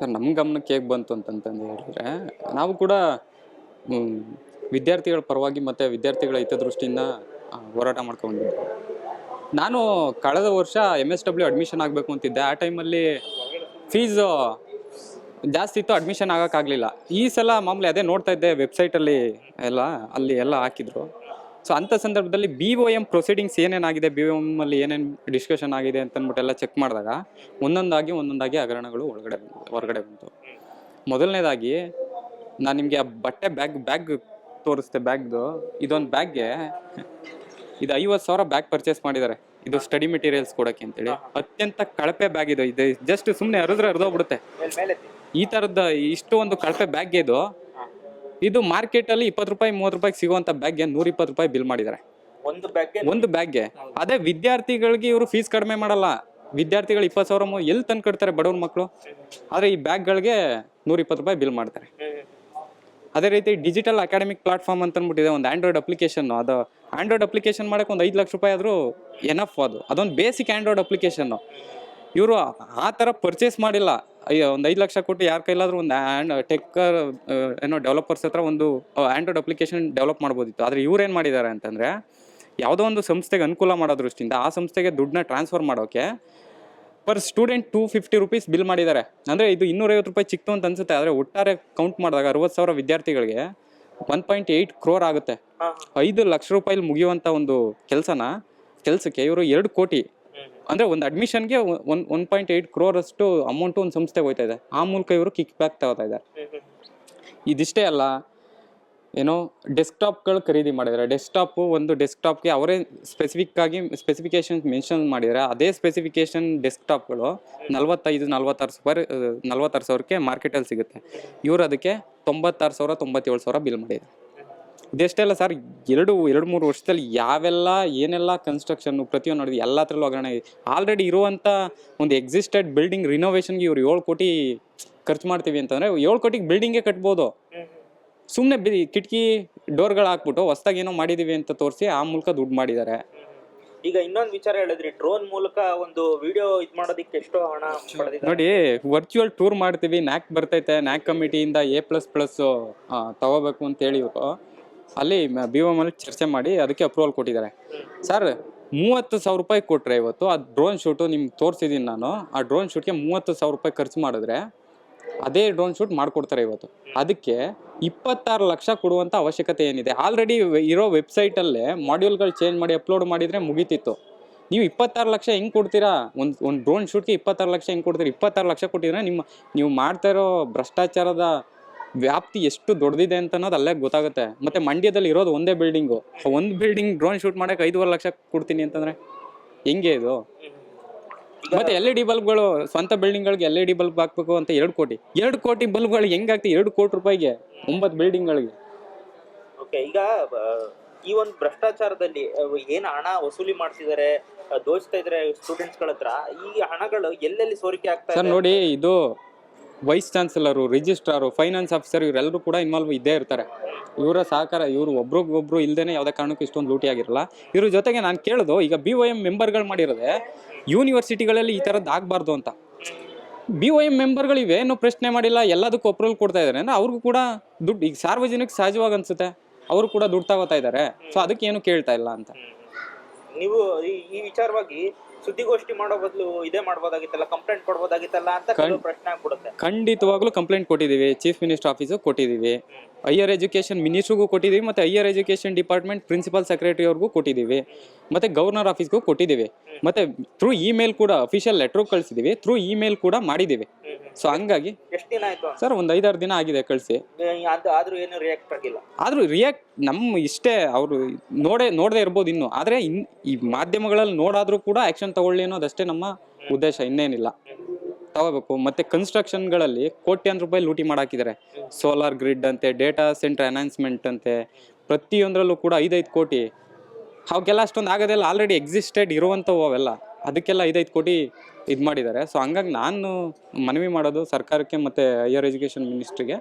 Sir ನಮ್ಮ ಗಮನಕ್ಕೆ ಹೇಗೆ ಬಂತು ಅಂತಂತಂದು ಹೇಳಿದ್ರೆ, ನಾವು ಕೂಡ ವಿದ್ಯಾರ್ಥಿಗಳ ಪರವಾಗಿ ಮತ್ತು ವಿದ್ಯಾರ್ಥಿಗಳ ಹಿತದೃಷ್ಟಿಯಿಂದ ಹೋರಾಟ ಮಾಡ್ಕೊಂಡಿದ್ದೆ ನಾನು ಕಳೆದ ವರ್ಷ ಎಂ ಎಸ್ ಡಬ್ಲ್ಯೂ ಅಡ್ಮಿಷನ್ ಆಗಬೇಕು ಅಂತಿದ್ದೆ. ಆ ಟೈಮಲ್ಲಿ ಫೀಸು ಜಾಸ್ತಿ ಇತ್ತು ಅಡ್ಮಿಷನ್ ಆಗೋಕ್ಕಾಗಲಿಲ್ಲ ಈ ಸಲ ಮಾಮೂಲಿ ಅದೇ ನೋಡ್ತಾ ಇದ್ದೆ ವೆಬ್ಸೈಟಲ್ಲಿ ಎಲ್ಲ, ಅಲ್ಲಿ ಎಲ್ಲ ಹಾಕಿದ್ರು. ಸೊ ಅಂಥ ಸಂದರ್ಭದಲ್ಲಿ ಬಿ ಒ ಎಂ ಪ್ರೊಸೀಡಿಂಗ್ಸ್ ಏನೇನಾಗಿದೆ? ಬಿ ಒ ಎಮ್ಮಲ್ಲಿ ಏನೇನು ಡಿಸ್ಕಷನ್ ಆಗಿದೆ ಅಂತ ಅಂದ್ಬಿಟ್ಟೆಲ್ಲ ಚೆಕ್ ಮಾಡಿದಾಗ ಒಂದೊಂದಾಗಿ ಒಂದೊಂದಾಗಿ ಹಗರಣಗಳು ಒಳಗಡೆ ಹೊರಗಡೆ ಬಂತು. ಮೊದಲನೇದಾಗಿ ನಾನು ನಿಮಗೆ ಆ ಬಟ್ಟೆ ಬ್ಯಾಗ್ ಬ್ಯಾಗ್ ತೋರಿಸ್ತೆ ಬ್ಯಾಗ್ದು. ಇದೊಂದು ಬ್ಯಾಗ್ಗೆ ಇದು ಐವತ್ತು ಸಾವಿರ ಬ್ಯಾಗ್ ಪರ್ಚೇಸ್ ಮಾಡಿದ್ದಾರೆ. ಇದು ಸ್ಟಡಿ ಮೆಟೀರಿಯಲ್ಸ್ ಕೊಡೋಕ್ಕೆ ಅಂತೇಳಿ. ಅತ್ಯಂತ ಕಳಪೆ ಬ್ಯಾಗ್ ಇದು. ಇದು ಜಸ್ಟ್ ಸುಮ್ಮನೆ ಹರಿದ್ರೆ ಹರಿದೋಗ್ಬಿಡುತ್ತೆ ಈ ಥರದ ಇಷ್ಟು ಒಂದು ಕಳಪೆ ಬ್ಯಾಗ್ ಇದು. ಇದು ಮಾರ್ಕೆಟಲ್ಲಿ ಇಪ್ಪತ್ತು ರೂಪಾಯಿ ಮೂವತ್ತು ರೂಪಾಯಿಗೆ ಸಿಗುವಂಥ ಬ್ಯಾಗ್ಗೆ ನೂರ ಇಪ್ಪತ್ತು ರೂಪಾಯಿ ಬಿಲ್ ಮಾಡಿದ್ದಾರೆ. ಒಂದು ಬ್ಯಾಗ್ಗೆ ಒಂದು ಬ್ಯಾಗ್ಗೆ ಅದೇ ವಿದ್ಯಾರ್ಥಿಗಳಿಗೆ ಇವರು ಫೀಸ್ ಕಡಿಮೆ ಮಾಡಲ್ಲ. ವಿದ್ಯಾರ್ಥಿಗಳು ಇಪ್ಪತ್ತು ಸಾವಿರ ಎಲ್ಲಿ ತಂದು ಕಟ್ತಾರೆ ಬಡವ್ರ ಮಕ್ಕಳು ಆದರೆ ಈ ಬ್ಯಾಗ್ಗಳಿಗೆ ನೂರ ಇಪ್ಪತ್ತು ರೂಪಾಯಿ ಬಿಲ್ ಮಾಡ್ತಾರೆ. ಅದೇ ರೀತಿ ಡಿಜಿಟಲ್ ಅಕಾಡೆಮಿಕ್ ಪ್ಲಾಟ್ಫಾರ್ಮ್ ಅಂತ ಅಂದ್ಬಿಟ್ಟಿದೆ ಒಂದು ಆಂಡ್ರಾಯ್ಡ್ ಅಪ್ಲಿಕೇಶನ್ ಅದು ಆಂಡ್ರಾಯ್ಡ್ ಅಪ್ಲಿಕೇಶನ್ ಮಾಡಕ್ಕೆ ಒಂದು ಐದು ಲಕ್ಷ ರೂಪಾಯಿ ಆದರೂ ಎನಫ್ ಅದು. ಅದೊಂದು ಬೇಸಿಕ್ ಆಂಡ್ರಾಯ್ಡ್ ಅಪ್ಲಿಕೇಶನ್ನು ಇವರು ಆ ಥರ ಪರ್ಚೇಸ್ ಮಾಡಿಲ್ಲ. ಅಯ್ಯೋ ಒಂದು ಐದು ಲಕ್ಷ ಕೊಟ್ಟು ಯಾರ ಕೈಲಾದರೂ ಒಂದು ಆ್ಯಂಡ್ ಟೆಕ್ ಏನೋ ಡೆವಲಪರ್ಸ್ ಹತ್ರ ಒಂದು ಆ್ಯಂಡ್ರಾಯ್ಡ್ ಅಪ್ಲಿಕೇಶನ್ ಡೆವಲಪ್ ಮಾಡ್ಬೋದಿತ್ತು. ಆದರೆ ಇವ್ರೇನು ಏನು ಮಾಡಿದ್ದಾರೆ ಅಂತಂದರೆ ಯಾವುದೋ ಒಂದು ಸಂಸ್ಥೆಗೆ ಅನುಕೂಲ ಮಾಡೋ ದೃಷ್ಟಿಯಿಂದ ಆ ಸಂಸ್ಥೆಗೆ ದುಡ್ಡನ್ನ ಟ್ರಾನ್ಸ್ಫರ್ ಮಾಡೋಕ್ಕೆ per student two fifty rupees bill ಮಾಡಿದ್ದಾರೆ ಅಂದರೆ ಇದು ಇನ್ನೂರೈವತ್ತು ರೂಪಾಯಿ ಚಿಕ್ತು ಅಂತ ಅನ್ಸುತ್ತೆ. ಆದರೆ ಒಟ್ಟಾರೆ ಕೌಂಟ್ ಮಾಡಿದಾಗ ಅರವತ್ತು ಸಾವಿರ ವಿದ್ಯಾರ್ಥಿಗಳಿಗೆ ಒನ್ ಪಾಯಿಂಟ್ ಏಯ್ಟ್ ಕ್ರೋರ್ ಆಗುತ್ತೆ. ಐದು ಲಕ್ಷ ರೂಪಾಯಿಲಿ ಮುಗಿಯುವಂಥ ಒಂದು ಕೆಲಸನ ಕೆಲಸಕ್ಕೆ ಇವರು ಎರಡು ಕೋಟಿ ಅಂದರೆ ಒಂದು ಅಡ್ಮಿಷನ್ಗೆ one one point eight crore ಅಷ್ಟು ಅಮೌಂಟು ಒಂದು ಸಂಸ್ಥೆಗೆ ಹೋಯ್ತಾ ಇದೆ ಆ ಮೂಲಕ ಇವರು ಕಿಕ್ ಬ್ಯಾಕ್ ತಗೋತಾ ಇದ್ದಾರೆ ಇದಿಷ್ಟೇ ಅಲ್ಲ, ಏನೋ ಡೆಸ್ಕ್ಟಾಪ್ಗಳು ಖರೀದಿ ಮಾಡಿದ್ದಾರೆ ಡೆಸ್ಕ್ಟಾಪು ಒಂದು ಡೆಸ್ಕ್ಟಾಪ್ಗೆ ಅವರೇ ಸ್ಪೆಸಿಫಿಕ್ ಆಗಿ ಸ್ಪೆಸಿಫಿಕೇಶನ್ ಮೆನ್ಷನ್ ಮಾಡಿದ್ದಾರೆ ಅದೇ ಸ್ಪೆಸಿಫಿಕೇಶನ್ ಡೆಸ್ಕ್ಟಾಪ್ಗಳು ನಲ್ವತ್ತೈದು, ನಲ್ವತ್ತಾರು ಸಾವಿರ, ನಲ್ವತ್ತಾರು ಸಾವಿರಕ್ಕೆ ಮಾರ್ಕೆಟಲ್ಲಿ ಸಿಗುತ್ತೆ. ಇವರು ಅದಕ್ಕೆ ತೊಂಬತ್ತಾರು ಸಾವಿರ, ತೊಂಬತ್ತೇಳು ಸಾವಿರ ಬಿಲ್ ಮಾಡಿದ್ದಾರೆ. ಇದೆಷ್ಟೇ ಅಲ್ಲ ಸರ್ ಎರಡು ಎರಡು ಮೂರು ವರ್ಷದಲ್ಲಿ ಯಾವೆಲ್ಲ ಏನೆಲ್ಲ ಕನ್ಸ್ಟ್ರಕ್ಷನ್ನು ಪ್ರತಿಯೊಂದು ನೋಡಿದ್ವಿ ಎಲ್ಲ ಥರಲ್ಲೂ ಹಗರಣ ಇದೆ ಆಲ್ರೆಡಿ ಇರುವಂಥ ಒಂದು ಎಕ್ಸಿಸ್ಟೆಡ್ ಬಿಲ್ಡಿಂಗ್ ರಿನೋವೇಷನ್ಗೆ ಇವರು ಏಳು ಕೋಟಿ ಖರ್ಚು ಮಾಡ್ತೀವಿ ಅಂತಂದರೆ ಏಳು ಕೋಟಿಗೆ ಬಿಲ್ಡಿಂಗೇ ಕಟ್ಬೋದು. ಸುಮ್ಮನೆ ಬಿ ಕಿಟಕಿ ಡೋರ್ಗಳು ಹಾಕ್ಬಿಟ್ಟು ಹೊಸ್ದಾಗಿ ಏನೋ ಮಾಡಿದ್ದೀವಿ ಅಂತ ತೋರಿಸಿ ಆ ಮೂಲಕ ದುಡ್ಡು ಮಾಡಿದ್ದಾರೆ. ಈಗ ಇನ್ನೊಂದು ವಿಚಾರ ಹೇಳಿದ್ರಿ ಡ್ರೋನ್ ಮೂಲಕ ಒಂದು ವಿಡಿಯೋ ಇದು ಮಾಡೋದಕ್ಕೆ ಎಷ್ಟೋ ಹಣ ನೋಡಿ ವರ್ಚುವಲ್ ಟೂರ್ ಮಾಡ್ತೀವಿ ನ್ಯಾಕ್ ಬರ್ತೈತೆ ನ್ಯಾಕ್ ಕಮಿಟಿಯಿಂದ ಎ ಪ್ಲಸ್ ಪ್ಲಸ್ ತಗೋಬೇಕು ಅಂತೇಳಿ ಇವರು. ಅಲ್ಲಿ ಬಿ ಒಮ್ ಅಲ್ಲಿ ಚರ್ಚೆ ಮಾಡಿ ಅದಕ್ಕೆ ಅಪ್ರೂವಲ್ ಕೊಟ್ಟಿದ್ದಾರೆ. ಸರ್ ಮೂವತ್ತು ಸಾವಿರ ರೂಪಾಯಿ ಕೊಟ್ಟರೆ ಇವತ್ತು ಆ ಡ್ರೋನ್ ಶೂಟು ನಿಮ್ಗೆ ತೋರಿಸಿದ್ದೀನಿ ನಾನು. ಆ ಡ್ರೋನ್ ಶೂಟ್ಗೆ ಮೂವತ್ತು ಸಾವಿರ ರೂಪಾಯಿ ಖರ್ಚು ಮಾಡಿದ್ರೆ ಅದೇ ಡ್ರೋನ್ ಶೂಟ್ ಮಾಡಿಕೊಡ್ತಾರೆ ಇವತ್ತು. ಅದಕ್ಕೆ ಇಪ್ಪತ್ತಾರು ಲಕ್ಷ ಕೊಡುವಂಥ ಅವಶ್ಯಕತೆ ಏನಿದೆ? ಆಲ್ರೆಡಿ ಇರೋ ವೆಬ್ಸೈಟಲ್ಲೇ ಮಾಡ್ಯೂಲ್ಗಳು ಚೇಂಜ್ ಮಾಡಿ ಅಪ್ಲೋಡ್ ಮಾಡಿದರೆ ಮುಗೀತಿತ್ತು. ನೀವು ಇಪ್ಪತ್ತಾರು ಲಕ್ಷ ಹೆಂಗೆ ಕೊಡ್ತೀರಾ? ಒಂದು ಒಂದು ಡ್ರೋನ್ ಶೂಟ್ಗೆ ಇಪ್ಪತ್ತಾರು ಲಕ್ಷ ಹೆಂಗೆ ಕೊಡ್ತೀರಾ? ಇಪ್ಪತ್ತಾರು ಲಕ್ಷ ಕೊಟ್ಟಿದ್ರೆ ನಿಮ್ಮ, ನೀವು ಮಾಡ್ತಾ ಇರೋ ಭ್ರಷ್ಟಾಚಾರದ ವ್ಯಾಪ್ತಿ ಎಷ್ಟು ದೊಡ್ಡದಿದೆ ಅಂತ ಅನ್ನೋದು ಅಲ್ಲೇ ಗೊತ್ತಾಗುತ್ತೆ. ಮತ್ತೆ ಮಂಡ್ಯದಲ್ಲಿ ಇರೋದು ಒಂದೇ ಬಿಲ್ಡಿಂಗು ಒಂದು ಬಿಲ್ಡಿಂಗ್ ಡ್ರೋನ್ ಶೂಟ್ ಮಾಡಕ್ಕೆ ಐದೂವರೆ ಲಕ್ಷ ಕೊಡ್ತೀನಿ ಅಂತಂದ್ರೆ ಹೆಂಗೆ ಇದು? ಮತ್ತೆ ಎಲ್ ಇ ಡಿ ಬಲ್ಬ್ಗಳು ಸ್ವಂತ ಬಿಲ್ಡಿಂಗ್ಗಳಿಗೆ ಎಲ್ ಇ ಡಿ ಬಲ್ಬ್ ಹಾಕ್ಬೇಕು ಅಂತ ಎರಡು ಕೋಟಿ. ಎರಡು ಕೋಟಿ ಬಲ್ಬ್ಗಳು ಗಳು ಆಗ್ತಿ ಎರಡು ಕೋಟಿ ರೂಪಾಯಿಗೆ ಒಂಬತ್ತು ಬಿಲ್ಡಿಂಗ್ಗಳಿಗೆ ಓಕೆ ಈಗ ಈ ಒಂದು ಭ್ರಷ್ಟಾಚಾರದಲ್ಲಿ ಏನು ಹಣ ವಸೂಲಿ ಮಾಡ್ತಿದ್ದಾರೆ ಆ, ದೋಚ್ತಾ ಇದ್ರೆ ಸ್ಟೂಡೆಂಟ್ಸ್ಗಳ ಹತ್ರ ಈ ಹಣಗಳು ಎಲ್ಲೆಲ್ಲಿ ಸೋರಿಕೆ ಆಗ್ತಾ ಸರ್ ನೋಡಿ ಇದು vice chancellor, registrar, finance officer ಇವರೆಲ್ಲರೂ ಕೂಡ ಇನ್ವಾಲ್ವ್ ಇದ್ದೇ ಇರ್ತಾರೆ. ಇವರ ಸಹಕಾರ, ಇವರು ಒಬ್ರಿಗೊಬ್ರು ಇಲ್ಲದೇ ಯಾವುದೇ ಕಾರಣಕ್ಕೂ ಇಷ್ಟೊಂದು ಲೂಟಿ ಆಗಿರಲ್ಲ. ಇವ್ರ ಜೊತೆಗೆ ನಾನು ಕೇಳೋದು, ಈಗ ಬಿ ಒ ಎಂ ಮೆಂಬರ್ಗಳು ಮಾಡಿರೋದೆ ಯೂನಿವರ್ಸಿಟಿಗಳಲ್ಲಿ ಈ ಥರದ್ದು ಆಗಬಾರ್ದು ಅಂತ. ಬಿ ಒ ಎಂ ಮೆಂಬರ್ಗಳು ಇವೇನು ಪ್ರಶ್ನೆ ಮಾಡಿಲ್ಲ, ಎಲ್ಲದಕ್ಕೂ ಅಪ್ರೂವಲ್ ಕೊಡ್ತಾ ಇದ್ದಾರೆ ಅಂದರೆ ಅವ್ರಿಗೂ ಕೂಡ ದುಡ್ಡು, ಈಗ ಸಾರ್ವಜನಿಕ ಸಹಜವಾಗಿ ಅನಿಸುತ್ತೆ. ಅವರು ಕೂಡ ದುಡ್ಡು ತಗೋತಾ ಇದ್ದಾರೆ ಸೊ ಅದಕ್ಕೆ ಏನು ಕೇಳ್ತಾ ಇಲ್ಲ ಅಂತ. ನೀವು ಈ- ವಿಚಾರವಾಗಿ ಸುದ್ದಿಗೋಷ್ಠಿ ಮಾಡೋ ಬದಲು ಇದೇ ಮಾಡಬಹುದಾಗಿತ್ತಲ್ಲ ಕಂಪ್ಲೇಂಟ್ ಕೊಡ್ಬೋದಾಗಿತ್ತಲ್ಲ ಅಂತ ಕೆಲವು ಪ್ರಶ್ನೆ ಆಗ್ಬಿಡುತ್ತೆ. ಖಂಡಿತವಾಗ್ಲೂ ಕಂಪ್ಲೇಂಟ್ ಕೊಟ್ಟಿದ್ದೀವಿ. ಚೀಫ್ ಮಿನಿಸ್ಟರ್ ಆಫೀಸು ಕೊಟ್ಟಿದ್ದೀವಿ. ಹೈಯರ್ ಎಜುಕೇಷನ್ ಮಿನಿಸ್ಟ್ರಿಗೂ ಕೊಟ್ಟಿದ್ದೀವಿ ಮತ್ತು higher education department principal secretary ಅವ್ರಿಗೂ ಕೊಟ್ಟಿದ್ದೀವಿ. ಮತ್ತು ಗವರ್ನರ್ ಆಫೀಸ್ಗೂ ಕೊಟ್ಟಿದ್ದೀವಿ. ಮತ್ತು ಥ್ರೂ ಇಮೇಲ್ ಕೂಡ ಅಫಿಷಿಯಲ್ ಲೆಟ್ರು ಕಳಿಸಿದ್ದೀವಿ. ಥ್ರೂ ಇಮೇಲ್ ಕೂಡ ಮಾಡಿದ್ದೀವಿ. ಸೊ ಹಂಗಾಗಿ ಎಷ್ಟು ದಿನ ಆಯ್ತು? ಸರ್ ಒಂದು ಐದಾರು ದಿನ ಆಗಿದೆ ಕಳಿಸಿ. ಅದು ಆದ್ರೂ ಏನು ರಿಯಾಕ್ಟ್ ಆಗಿಲ್ಲ. ಆದರೂ ರಿಯಾಕ್ಟ್ ನಮ್ಮ ಇಷ್ಟೇ ಅವರು ನೋಡೇ ನೋಡದೆ ಇರ್ಬೋದು ಇನ್ನು. ಆದರೆ ಇನ್ ಈ ಮಾಧ್ಯಮಗಳಲ್ಲಿ ನೋಡಾದರೂ ಕೂಡ ಆ್ಯಕ್ಷನ್ ತಗೊಳ್ಳಿ ಅನ್ನೋದಷ್ಟೇ ನಮ್ಮ ಉದ್ದೇಶ ಇನ್ನೇನಿಲ್ಲ. ತಗೋಬೇಕು. ಮತ್ತೆ ಕನ್ಸ್ಟ್ರಕ್ಷನ್ಗಳಲ್ಲಿ ಕೋಟ್ಯಾಂತರ ರೂಪಾಯಿ ಲೂಟಿ ಮಾಡಾಕಿದ್ದಾರೆ. ಸೋಲಾರ್ ಗ್ರಿಡ್ ಅಂತೆ ಡೇಟಾ ಸೆಂಟರ್ ಅನೌನ್ಸ್ಮೆಂಟ್ ಅಂತೆ ಪ್ರತಿಯೊಂದರಲ್ಲೂ ಕೂಡ ಐದೈದು ಕೋಟಿ. ಅವಕ್ಕೆಲ್ಲ ಅಷ್ಟೊಂದು ಆಗೋದೆಲ್ಲ ಆಲ್ರೆಡಿ ಎಕ್ಸಿಸ್ಟೆಡ್ ಇರುವಂಥವು ಅವೆಲ್ಲ. ಅದಕ್ಕೆಲ್ಲ ಐದೈದು ಕೋಟಿ ಇದು ಮಾಡಿದ್ದಾರೆ. ಸೊ ಹಂಗಾಗಿ ನಾನು ಮನವಿ ಮಾಡೋದು ಸರ್ಕಾರಕ್ಕೆ ಮತ್ತು ಹೈಯರ್ ಎಜುಕೇಷನ್ ಮಿನಿಸ್ಟ್ರಿಗೆ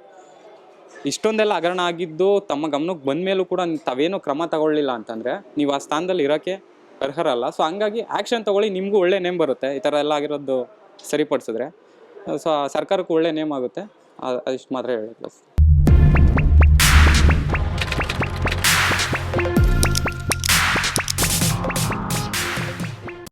ಇಷ್ಟೊಂದೆಲ್ಲ ಹಗರಣ ಆಗಿದ್ದು ತಮ್ಮ ಗಮನಕ್ಕೆ ಬಂದ ಮೇಲೂ ಕೂಡ ತಾವೇನು ಕ್ರಮ ತಗೊಳ್ಳಿಲ್ಲ ಅಂತಂದರೆ ನೀವು ಆ ಸ್ಥಾನದಲ್ಲಿ ಇರೋಕ್ಕೆ ಅರ್ಹರಲ್ಲ. ಸೊ ಹಂಗಾಗಿ ಆ್ಯಕ್ಷನ್ ತಗೊಳ್ಳಿ, ನಿಮಗೂ ಒಳ್ಳೆ ನೇಮ್ ಬರುತ್ತೆ. ಈ ಥರ ಎಲ್ಲ ಆಗಿರೋದು ಸರಿಪಡಿಸಿದ್ರೆ. ಸೊ ಸರ್ಕಾರಕ್ಕೂ ಒಳ್ಳೆ ನೇಮ್ ಆಗುತ್ತೆ. ಅದಿಷ್ಟು ಮಾತ್ರ ಹೇಳಿ